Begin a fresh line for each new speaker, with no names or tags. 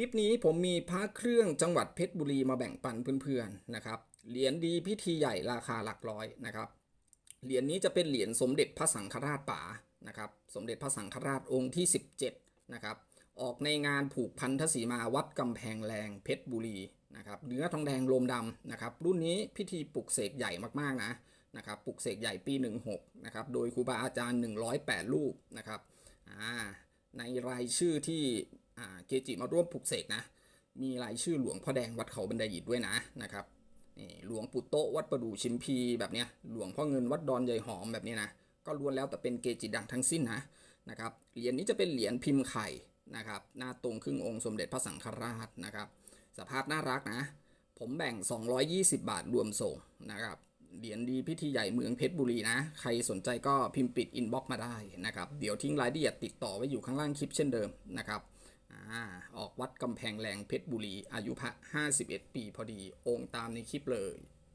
ลิปนี้ผมมีพระเครื่องจังหวัดเพชรบุรีมาแบ่งปันเพื่อนๆนะครับ เหรียญดีพิธีใหญ่ราคาหลักร้อยนะครับ เหรียญนี้จะเป็นเหรียญสมเด็จพระสังฆราชป๋านะครับ สมเด็จพระสังฆราชองค์ที่ 17นะครับ ออกในงานผูกพันธสีมาวัดกำแพงแรงเพชรบุรีนะครับ เนื้อทองแดงโลมดำนะครับ รุ่นนี้พิธีปลุกเสกใหญ่มากๆนะนะครับ ปลุกเสกใหญ่ปี 16นะครับ โดยครูบาอาจารย์ 108รูปนะครับ อ่าในรายชื่อที่ เกจิมาร่วมปลุกเสกนะ มีรายชื่อหลวงพ่อแดงวัดเขาบันไดหยิดด้วยนะนะครับนี่หลวงปู่โตวัดประดู่ชิมพีแบบเนี้ยหลวงพ่อเงินวัดดอนใหญ่หอมแบบนี้นะก็ล้วนแล้วแต่เป็นเกจิดังทั้งสิ้นนะนะครับเหรียญนี้จะเป็นเหรียญพิมพ์ไข่นะครับหน้าตรงครึ่งองค์สมเด็จพระสังฆราชนะครับ สภาพน่ารักนะ ผมแบ่ง 220 บาทรวมส่งนะครับเหรียญดีพิธีใหญ่เมืองเพชรบุรีนะ ใครสนใจก็พิมพ์ปิดอินบ็อกมาได้นะครับ เดี๋ยวทิ้งรายละเอียดติดต่อไว้อยู่ข้างล่างคลิปเช่นเดิมนะครับ ออกวัดกำแพงแรงเพชรบุรี อายุพระ 51 ปีพอดี องค์ตามในคลิปเลย